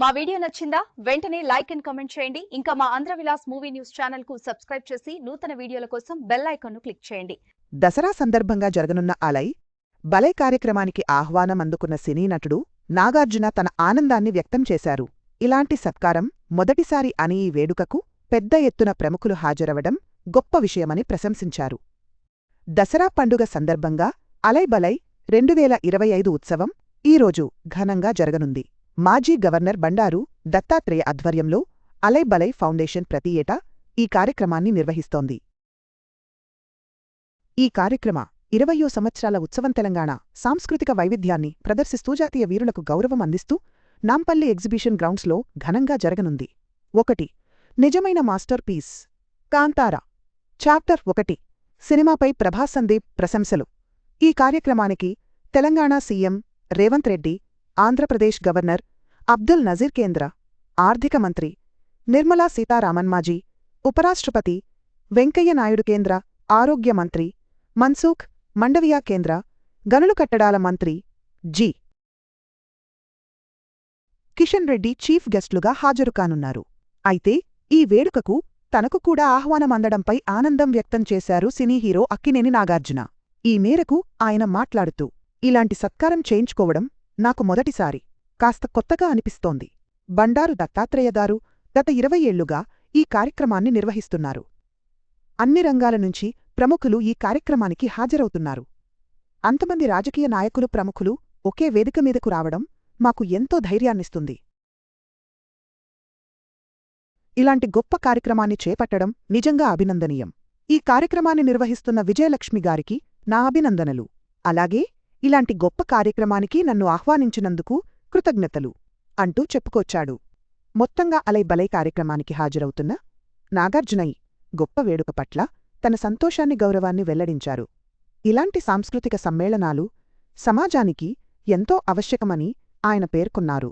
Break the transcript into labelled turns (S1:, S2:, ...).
S1: మా వీడియో నచ్చిందా? వెంటనే లైక్ అండ్ కమెంట్ చేయండి. ఇంకా మా ఆంధ్ర విలాస్ మూవీ న్యూస్ ఛానల్కు సబ్స్క్రైబ్ చేసి నూతన వీడియోల కోసం బెల్ ఐకాన్ను క్లిక్ చేయండి.
S2: దసరా సందర్భంగా జరగనున్న అలై బలై కార్యక్రమానికి ఆహ్వానం అందుకున్న సినీ నటుడు నాగార్జున తన ఆనందాన్ని వ్యక్తం చేశారు. ఇలాంటి సత్కారం మొదటిసారి అని ఈ వేడుకకు పెద్ద ఎత్తున ప్రముఖులు హాజరవడం గొప్ప విషయమని ప్రశంసించారు. దసరా పండుగ సందర్భంగా అలై బలై రెండువేల ఇరవై ఐదు ఉత్సవం ఈరోజు ఘనంగా జరగనుంది. మాజీ గవర్నర్ బండారు దత్తాత్రేయ ఆధ్వర్యంలో అలై బలై ఫౌండేషన్ ప్రతి ఏటా ఈ కార్యక్రమాన్ని నిర్వహిస్తోంది. ఈ కార్యక్రమ ఇరవయో సంవత్సరాల ఉత్సవం తెలంగాణ సాంస్కృతిక వైవిధ్యాన్ని ప్రదర్శిస్తూ జాతీయ వీరులకు గౌరవం అందిస్తూ నాంపల్లి ఎగ్జిబిషన్ గ్రౌండ్స్లో ఘనంగా జరగనుంది. ఒకటి నిజమైన మాస్టర్ పీస్. కాంతారా. చాప్టర్ ఒకటి సినిమాపై ప్రభాస్ సందీప్ ప్రశంసలు. ఈ కార్యక్రమానికి తెలంగాణ సీఎం రేవంత్ రెడ్డి ఆంధ్రప్రదేశ్ గవర్నర్ అబ్దుల్ నజీర్ కేంద్ర ఆర్థిక మంత్రి నిర్మలా సీతారామన్ మాజీ ఉపరాష్ట్రపతి వెంకయ్య నాయుడు కేంద్ర ఆరోగ్య మంత్రి మన్సూఖ్ మండవియా కేంద్ర గనులు కట్టడాల మంత్రి జి. కిషన్ రెడ్డి చీఫ్ గెస్టులుగా హాజరుకానున్నారు. అయితే ఈ వేడుకకు తనకు కూడా ఆహ్వానం అందడంపై ఆనందం వ్యక్తం చేశారు సినీ హీరో అక్కినేని నాగార్జున. ఈ మేరకు ఆయన మాట్లాడుతూ ఇలాంటి సత్కారం చేయించుకోవడం నాకు మొదటిసారి కాస్త కొత్తగా అనిపిస్తోంది. బండారు దత్తాత్రేయదారు గత ఇరవై ఏళ్ళుగా ఈ కార్యక్రమాన్ని నిర్వహిస్తున్నారు. అన్ని రంగాల నుంచి ప్రముఖులు ఈ కార్యక్రమానికి హాజరవుతున్నారు. అంతమంది రాజకీయ నాయకులు ప్రముఖులు ఒకే వేదిక మీదకు రావడం మాకు ఎంతో ధైర్యాన్నిస్తుంది. ఇలాంటి గొప్ప కార్యక్రమాన్ని చేపట్టడం నిజంగా అభినందనీయం. ఈ కార్యక్రమాన్ని నిర్వహిస్తున్న విజయలక్ష్మి గారికి నా అభినందనలు. అలాగే ఇలాంటి గొప్ప కార్యక్రమానికి నన్ను ఆహ్వానించినందుకు కృతజ్ఞతలు అంటూ చెప్పుకొచ్చాడు. మొత్తంగా అలై బలై కార్యక్రమానికి హాజరవుతున్న నాగార్జునై గొప్ప వేడుక పట్ల తన సంతోషాన్ని గౌరవాన్ని వెల్లడించారు. ఇలాంటి సాంస్కృతిక సమ్మేళనాలు సమాజానికి ఎంతో అవశ్యకమని ఆయన పేర్కొన్నారు.